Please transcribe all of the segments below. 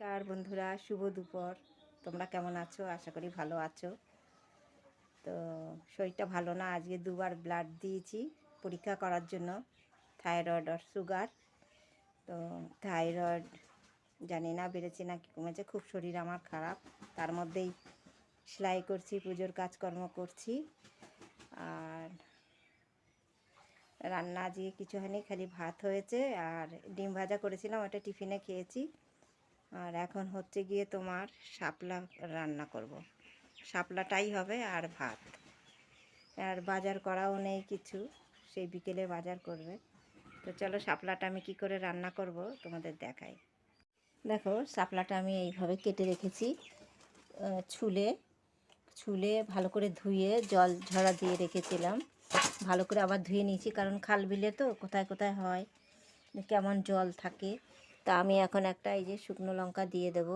নমস্কার বন্ধুরা, শুভ দুপুর। তোমরা কেমন আছো? আশা করি ভালো আছো। তো শরীরটা ভালো না, আজকে দুবার ব্লাড দিয়েছি পরীক্ষা করার জন্য থাইরয়েড আর সুগার তো থাইরয়েড জানি না বেড়েছে না কি কমেছে, খুব শরীর আমার খারাপ। তার মধ্যেই সেলাই করছি, পুজোর কাজকর্ম করছি। আর রান্না আজকে কিছু হয়নি খালি ভাত হয়েছে, আর ডিম ভাজা করেছিলাম, ওটা টিফিনে খেয়েছি। আর এখন হচ্ছে গিয়ে তোমার শাপলা রান্না করব। শাপলাটাই হবে আর ভাত। আর বাজার করাও নেই কিছু, সেই বিকেলে বাজার করবে। তো চলো শাপলাটা আমি কি করে রান্না করব তোমাদের দেখাই। দেখো, শাপলাটা আমি এইভাবে কেটে রেখেছি। ছুলে ছুলে ভালো করে ধুয়ে জল ঝরা দিয়ে রেখেছিলাম। ভালো করে আবার ধুয়ে নিয়েছি, কারণ খাল বিলে তো কোথায় কোথায় হয়, কেমন জল থাকে। তা আমি এখন একটা এই যে শুকনো লঙ্কা দিয়ে দেব।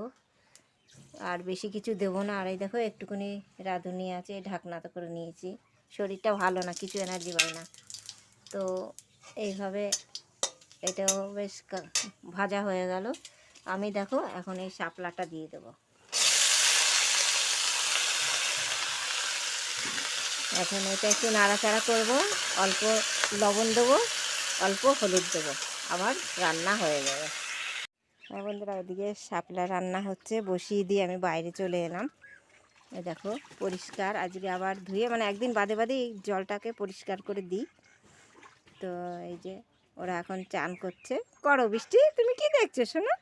আর বেশি কিছু দেবো না। আর এই দেখো একটুখানি রাঁধুনি আছে ঢাকনাতে করে নিয়েছি। শরীরটা ভালো না, কিছু এনার্জি পাই না। তো এইভাবে এটাও বেশ ভাজা হয়ে গেল। আমি দেখো এখন এই শাপলাটা দিয়ে দেবো। এখন এটা একটু নাড়াচাড়া করব। অল্প লবণ দেবো, অল্প হলুদ দেবো। আবার রান্না হয়ে যাবে। হ্যাঁ বন্ধুরা ওদিকে শাপলা রান্না হচ্ছে, বসিয়ে দিয়ে আমি বাইরে চলে এলাম। দেখো, পরিষ্কার। আজকে আবার ধুয়ে মানে একদিন বাদে বাদে জলটাকে পরিষ্কার করে দিই। তো এই যে ওরা এখন চান করছে। করো বৃষ্টি, তুমি কি দেখছ শোনো?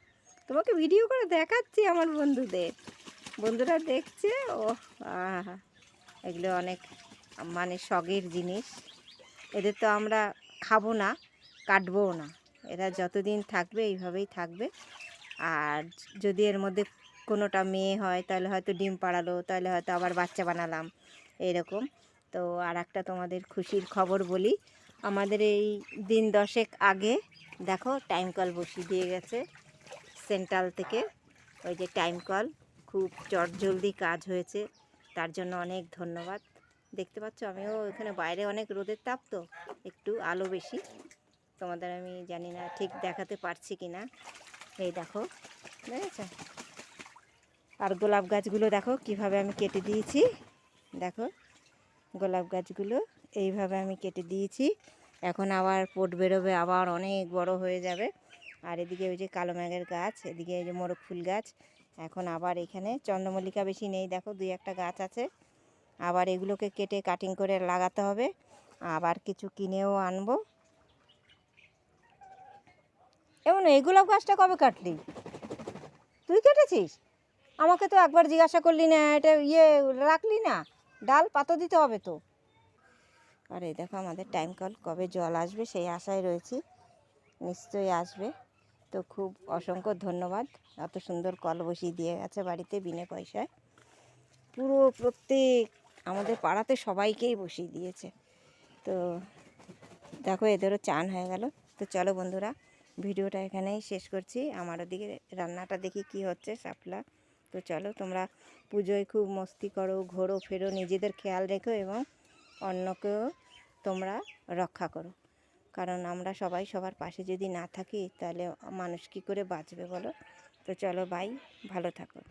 তোমাকে ভিডিও করে দেখাচ্ছি আমার বন্ধুদের। বন্ধুরা দেখছে ও আহা, এগুলো অনেক মানে শখের জিনিস। এদের তো আমরা খাব না, কাটবও না। এরা যতদিন থাকবে, এইভাবেই থাকবে। আর যদি এর মধ্যে কোনোটা মেয়ে হয়, তাহলে হয়তো ডিম পাড়ালো, তাহলে হয়তো আবার বাচ্চা বানালাম, এরকম। তো আর একটা তোমাদের খুশির খবর বলি, আমাদের এই দিন দশেক আগে, দেখো টাইম কল বসিয়ে দিয়ে গেছে সেন্ট্রাল থেকে, ওই যে টাইম কল খুব চটজলদি কাজ হয়েছে, তার জন্য অনেক ধন্যবাদ। দেখতে পাচ্ছ, আমিও এখানে বাইরে অনেক রোদের তাপ তো, একটু আলো বেশি। তোমাদের আমি জানি না ঠিক দেখাতে পারছি কি না এই দেখো, দেখেছ? আর গোলাপ গাছগুলো দেখো, কীভাবে আমি কেটে দিয়েছি। দেখো, গোলাপ গাছগুলো এইভাবে আমি কেটে দিয়েছি। এখন আবার পোট বেরোবে, আবার অনেক বড় হয়ে যাবে। আর এদিকে ওই যে কালো ম্যাগের গাছ, এদিকে ওই যে মোরগ ফুল গাছ। এখন আবার এখানে চন্দ্রমল্লিকা বেশি নেই, দেখো দুই একটা গাছ আছে। আবার এগুলোকে কেটে কাটিং করে লাগাতে হবে। আবার কিছু কিনেও আনব। এমন এই গোলাপ গাছটা কবে কাটলি? তুই কেটেছিস? আমাকে তো একবার জিজ্ঞাসা করলি না, এটা ইয়ে রাখলি না, ডাল পাতো দিতে হবে তো। আর এই দেখো আমাদের টাইম কল কবে জল আসবে সেই আশায় রয়েছি, নিশ্চয়ই আসবে। তো খুব অসংখ্য ধন্যবাদ, এত সুন্দর কল বসিয়ে দিয়ে গেছে বাড়িতে বিনা পয়সায়। পুরো প্রত্যেক, আমাদের পাড়াতে সবাইকেই বসিয়ে দিয়েছে। তো দেখো এদেরও চান হয়ে গেল। তো চলো বন্ধুরা ভিডিওটা এখানেই শেষ করছি। আমার ওদিকে রান্নাটা দেখি কি হচ্ছে সাপলা তো চলো তোমরা পুজোয় খুব মস্তি করো, ঘোরো, ফেরো, নিজেদের খেয়াল রেখো এবং অন্যকেও তোমরা রক্ষা করো। কারণ আমরা সবাই সবার পাশে যদি না থাকি, তাহলে মানুষ কী করে বাঁচবে বলো? তো চলো বাই ভালো থাকো।